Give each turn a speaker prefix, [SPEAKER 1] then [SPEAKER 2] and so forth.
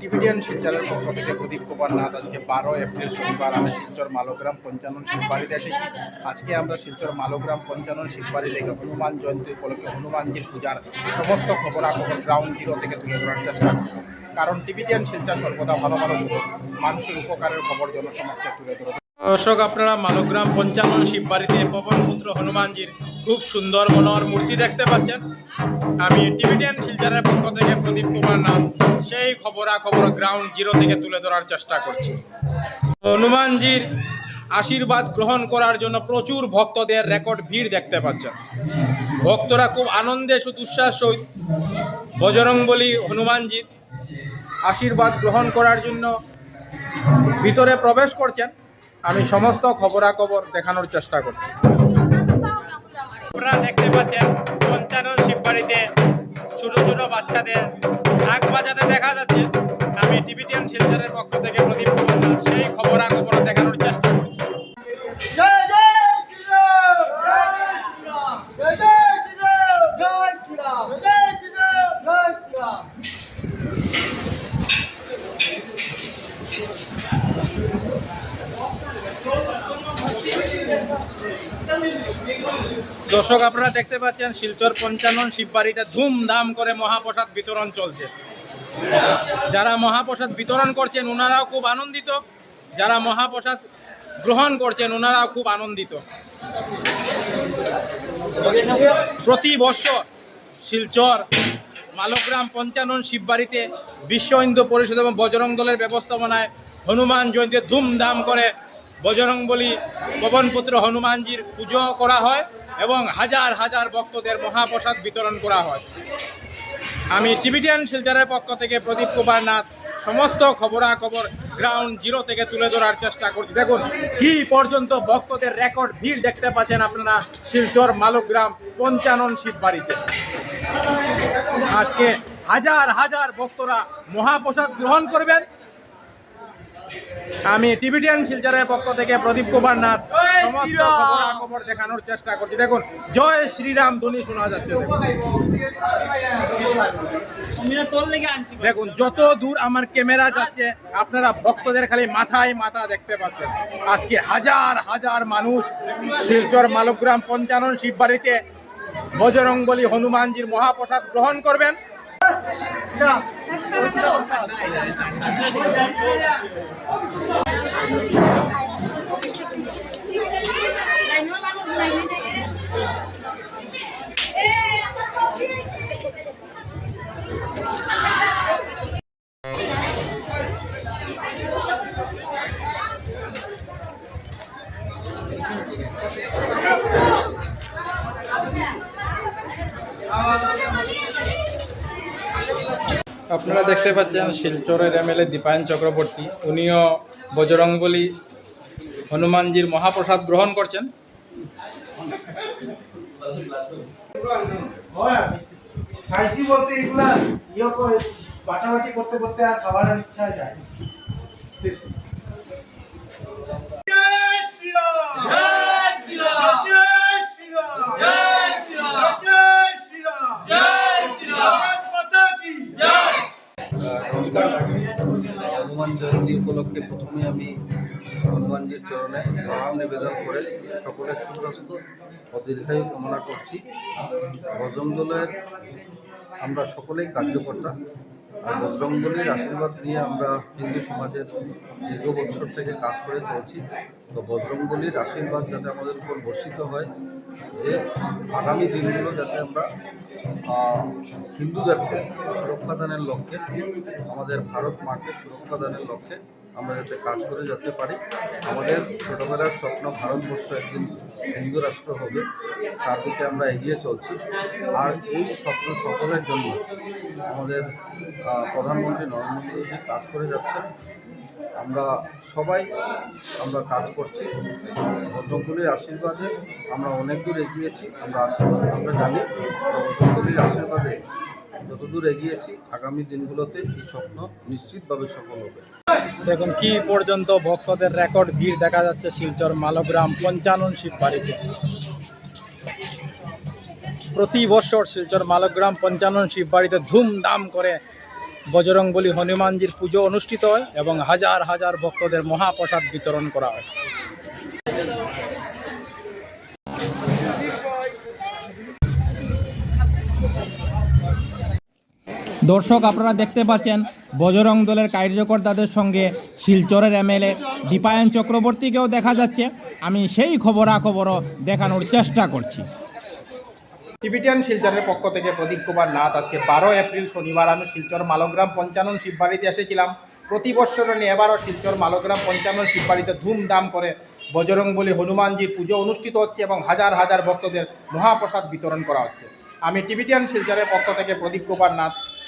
[SPEAKER 1] টিবিডিয়ান শিলচরের পক্ষ থেকে প্রদীপ কুমার নাথ আজকে বারো এপ্রিল শনিবার আমি শিলচর মালোগ্রাম পঞ্চানন শিববাড়িতে আসি আজকে আমরা শিলচর মালোগ্রাম পঞ্চানন শিববাড়ি লেগে হনুমান জয়ন্তী উপলক্ষে হনুমানজির পূজার সমস্ত খবরাখবর গ্রাউন্ড জিরো থেকে তুলে ধরার চেষ্টা করব। কারণ টিভিডিয়ান শিলচর সর্বদা ভালো ভালো মানুষের উপকারের খবর জনসমক্ষে তুলে ধরে দর্শক, আপনারা মালোগ্রাম পঞ্চানন শিববাড়িতে পবনপুত্র হনুমানজির খুব সুন্দর মনোহর মূর্তি দেখতে পাচ্ছেন। আমি টিভিডিয়ান শিলচরের পক্ষ থেকে প্রদীপ কুমার নাম সেই খবরাখবর গ্রাউন্ড জিরো থেকে তুলে ধরার চেষ্টা করছি। হনুমানজির আশীর্বাদ গ্রহণ করার জন্য প্রচুর ভক্তদের রেকর্ড ভিড় দেখতে পাচ্ছেন। ভক্তরা খুব আনন্দে উচ্ছ্বাস সহিত বজরংবলী হনুমানজির আশীর্বাদ গ্রহণ করার জন্য ভিতরে প্রবেশ করছেন। আমি সমস্ত খবরাখবর দেখানোর চেষ্টা করছি। আপনারা দেখতে পাচ্ছেন পঞ্চানন শিববাড়িতে ছোট ছোট বাচ্চাদের নাক বাজাতে দেখা যাচ্ছে। আমি টিভিটিয়ান শিলচরের পক্ষ থেকে প্রদীপ কুমার সেই খবরাখবর দেখানোর চেষ্টা করছি
[SPEAKER 2] জয় জয় শ্রীরাম জয় জয় শ্রীরাম
[SPEAKER 3] জয় শ্রীরাম
[SPEAKER 2] জয় জয় শ্রীরাম
[SPEAKER 3] জয় শ্রীরাম
[SPEAKER 1] দর্শক, আপনারা দেখতে পাচ্ছেন শিলচর পঞ্চানন শিববাড়িতে ধুমধাম করে মহাপ্রসাদ বিতরণ চলছে। যারা মহাপ্রসাদ বিতরণ করছেন ওনারাও খুব আনন্দিত। যারা মহাপ্রসাদ গ্রহণ করছেন ওনারাও খুব আনন্দিত। প্রতি বছর শিলচর, মালগ্রাম পঞ্চানন শিববাড়িতে বিশ্ব হিন্দু পরিষদ এবং বজরং দলের ব্যবস্থাপনায় হনুমান জয়ন্তী ধুমধাম করে বজরং বলি পবনপুত্র হনুমানজির পুজো করা হয় এবং হাজার হাজার ভক্তদের মহাপ্রসাদ বিতরণ করা হয়। আমি টিভিটিয়ান শিলচরের পক্ষ থেকে প্রদীপ কুমার নাথ সমস্ত খবরাখবর গ্রাউন্ড জিরো থেকে তুলে ধরার চেষ্টা করছি। দেখুন, কি পর্যন্ত ভক্তদের রেকর্ড ভিড় দেখতে পাচ্ছেন আপনারা শিলচর মালগ্রাম পঞ্চানন শিববাড়িতে। আজকে হাজার হাজার ভক্তরা মহাপ্রসাদ গ্রহণ করবেন। আমি টিভিটিয়ান শিলচরের পক্ষ থেকে প্রদীপ কুমার নাথ সমস্ত খবরাখবর দেখানোর চেষ্টা করছি। দেখুন জয় শ্রীরাম ধ্বনি শোনা যাচ্ছে। দেখুন।
[SPEAKER 3] তোর লেগে আনছি
[SPEAKER 1] দেখুন যত দূর আমার ক্যামেরা যাচ্ছে আপনারা ভক্তদের খালি মাথায় মাথা দেখতে পাচ্ছেন। আজকে হাজার হাজার মানুষ শিলচর মালগ্রাম পঞ্চানন শিববাড়িতে বজরংবলী হনুমানজির মহাপ্রসাদ গ্রহণ করবেন। আপনারা দেখতে পাচ্ছেন শিলচরের এমএলএ দীপায়ন চক্রবর্তী। উনিও বজরংবলী হনুমানজির মহাপ্রসাদ গ্রহণ করছেন।
[SPEAKER 2] হয় খাইছি বলতে এগুলা ইয়ে বাটাবাটি করতে করতে আর খাবার আর ইচ্ছা যায়। জয় শ্রীরাম।
[SPEAKER 4] হনুমান জয়ন্তী উপলক্ষে প্রথমে আমি হনুমানজির চরণে প্রণাম নিবেদন করে সকলের সুস্বাস্থ্য ও দীর্ঘায়ু কামনা করছি। বজরং দলের আমরা সকলেই কার্যকর্তা। আর বজরংবলীর আশীর্বাদ নিয়ে আমরা হিন্দু সমাজের দীর্ঘ বছর থেকে কাজ করে চলছি। তো বজরংবলীর আশীর্বাদ যাতে আমাদের উপর বর্ষিত হয়, যে আগামী দিনগুলো যাতে আমরা হিন্দুদেরকে সুরক্ষা দানের লক্ষ্যে, আমাদের ভারত মাকে সুরক্ষা দানের লক্ষ্যে আমরা যাতে কাজ করে যেতে পারি। আমাদের ছোটোবেলার স্বপ্ন ভারতবর্ষ একদিন হিন্দু রাষ্ট্র হবে, তার দিকে আমরা এগিয়ে চলছি। আর এই স্বপ্ন সফলের জন্য আমাদের প্রধানমন্ত্রী নরেন্দ্র মোদী কাজ করে যাচ্ছেন আমরা সবাই আমরা কাজ করছি। ভদ্রকুলির আশীর্বাদে আমরা অনেক দূর এগিয়েছি। আমরা আশীর্বাদ আমরা জানি ভদ্রকুলির আশীর্বাদে যতদূর এগিয়েছি, আগামী দিনগুলোতে এই স্বপ্ন নিশ্চিতভাবে সফল হবে।
[SPEAKER 1] দেখুন, কি পর্যন্ত ভক্তদের রেকর্ড ভিড় দেখা যাচ্ছে শিলচর মালগ্রাম পঞ্চানন শিব বাড়িতে। প্রতি বছর শিলচর মালগ্রাম পঞ্চানন শিব বাড়িতে ধুমধাম করে বজরংবলী হনুমানজির পুজো অনুষ্ঠিত হয় এবং হাজার হাজার ভক্তদের মহাপ্রসাদ বিতরণ করা হয়।
[SPEAKER 5] দর্শক, আপনারা দেখতে পাচ্ছেন, বজরং দলের কার্যকর্তাদের সঙ্গে শিলচরের এমএলএ দীপায়ন চক্রবর্তীকেও দেখা যাচ্ছে। আমি সেই খবরাখবরও দেখানোর চেষ্টা করছি।
[SPEAKER 1] টিবিটিয়ান শিলচরের পক্ষ থেকে প্রদীপ কুমার নাথ আজকে বারো এপ্রিল শনিবার আমি শিলচর মালগ্রাম পঞ্চানন শিববাড়িতে এসেছিলাম। প্রতি বছর এবারও শিলচর মালগ্রাম পঞ্চানন শিববাড়িতে ধুমধাম করে বজরংবলী হনুমানজির পুজো অনুষ্ঠিত হচ্ছে এবং হাজার হাজার ভক্তদের মহাপ্রসাদ বিতরণ করা হচ্ছে। আমি টিবিটিয়ান শিলচরের পক্ষ থেকে প্রদীপ কুমার নাথ